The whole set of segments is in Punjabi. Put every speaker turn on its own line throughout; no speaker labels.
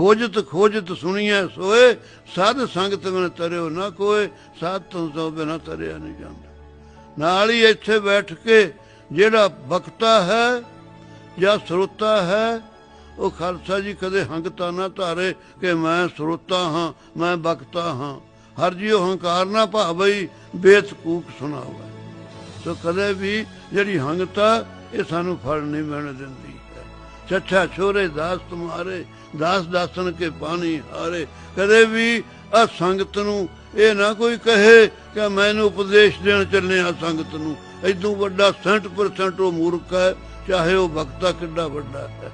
ਖੋਜਤ ਖੋਜਤ ਸੁਣੀਐ ਸੋਏ, ਸਾਧ ਸੰਗਤ ਬਿਨ ਤਰਿਓ ਨਾ ਕੋਏ, ਸਾਧ ਤੋਂ ਤੋਂ ਬਿਨਾ ਤਰਿਆ ਨਹੀਂ ਜਾਂਦਾ। ਨਾਲ ਹੀ ਇੱਥੇ ਬੈਠ ਕੇ ਜਿਹੜਾ ਵਕਤਾ ਹੈ, ਜਾਂ ਸਰੋਤਾ ਹੈ, ਉਹ ਖਾਲਸਾ ਜੀ ਕਦੇ ਹੰਗਤਾ ਨਾ ਧਾਰੇ ਕਿ ਮੈਂ ਸਰੋਤਾ ਹਾਂ, ਮੈਂ ਵਕਤਾ ਹਾਂ। ਹਰ ਜਿਉ ਹੰਕਾਰ ਨਾ ਭਾਵਈ, ਬੇਤਕੂਕ ਸੁਣਾਵੇ। ਸੋ ਕਦੇ ਵੀ ਜਿਹੜੀ ਹੰਗਤਾ, ਇਹ ਸਾਨੂੰ ਫਲ ਨਹੀਂ ਮਿਲਣ ਦਿੰਦੀ। ਹੈ ਚੱਠਾ ਛੋਰੇ ਦਾਸ ਤੁਮਾਰੇ ਦਾਸ ਦਾਸਨ ਕੇ ਪਾਣੀ ਹਾਰੇ। ਕਦੇ ਵੀ ਆ ਸੰਗਤ ਨੂੰ ਇਹ ਨਾ ਕੋਈ ਕਹੇ ਕਿ ਮੈਨੂੰ ਉਪਦੇਸ਼ ਦੇਣ ਚੱਲੇ ਆ ਸੰਗਤ ਨੂੰ। ਐਦੋਂ ਵੱਡਾ 100% ਉਹ ਮੂਰਖ ਹੈ, ਚਾਹੇ ਉਹ ਵਕਤਾ ਕਿੱਡਾ ਵੱਡਾ ਹੈ।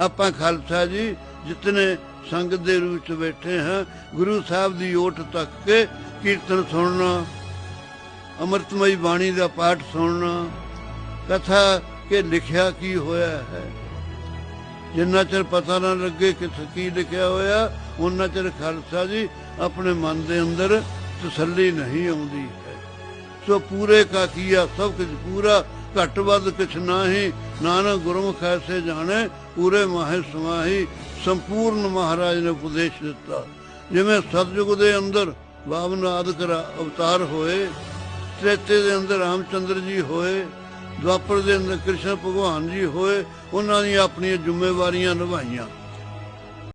ਆਪਾਂ ਖਾਲਸਾ ਜੀ, ਜਿਤਨੇ ਸੰਗਤ ਦੇ ਰੂਪ ਚ ਬੈਠੇ ਹਾਂ, ਗੁਰੂ ਸਾਹਿਬ ਦੀ ਓਟ ਤੱਕ ਕੇ ਕੀਰਤਨ ਸੁਣਨਾ, ਅੰਮ੍ਰਿਤਮਈ ਬਾਣੀ ਦਾ ਪਾਠ ਸੁਣਨਾ, ਕਥਾ ਕਿ ਲਿਖਿਆ ਕੀ ਹੋਇਆ ਹੈ। ਜਿੰਨਾ ਚਿਰ ਪਤਾ ਨਾ ਲੱਗੇ ਕਿ ਕੀ ਲਿਖਿਆ ਹੋਇਆ ਉਹਨਾਂ ਚਿਰ ਖਾਲਸਾ ਜੀ ਆਪਣੇ ਮਨ ਦੇ ਅੰਦਰ ਤਸੱਲੀ ਨਹੀਂ ਆਉਂਦੀ ਹੈ। ਸੋ ਪੂਰੇ ਕਾ ਕੀਆ, ਸਭ ਕੁਝ ਪੂਰਾ, ਘਟ ਵੱਧ ਕੁਛ ਨਾਹੀ, ਨਾਨਕ ਗੁਰਮੁਖ ਐਸੇ ਜਾਣੇ, ਪੂਰੇ ਮਾਹਿ ਸਮਾਹੀ, ਸੰਪੂਰਨ ਮਹਾਰਾਜ ਨੇ ਉਪਦੇਸ਼ ਦਿੱਤਾ। ਜਿਵੇਂ ਸਤਜੁਗ ਦੇ ਅੰਦਰ ਬਾਵਨ ਆਦਿਕ ਰਾ- ਅਵਤਾਰ ਹੋਏ, ਤ੍ਰੇਤੇ ਦੇ ਅੰਦਰ ਰਾਮਚੰਦਰ ਜੀ ਹੋਏ ਦੁਆਪਰ ਦੇ ਅੰਦਰ ਕ੍ਰਿਸ਼ਨ ਭਗਵਾਨ ਜੀ ਹੋਏ ਉਹਨਾਂ ਦੀਆਂ ਆਪਣੀਆਂ ਜ਼ਿੰਮੇਵਾਰੀਆਂ ਨਿਭਾਈਆਂ।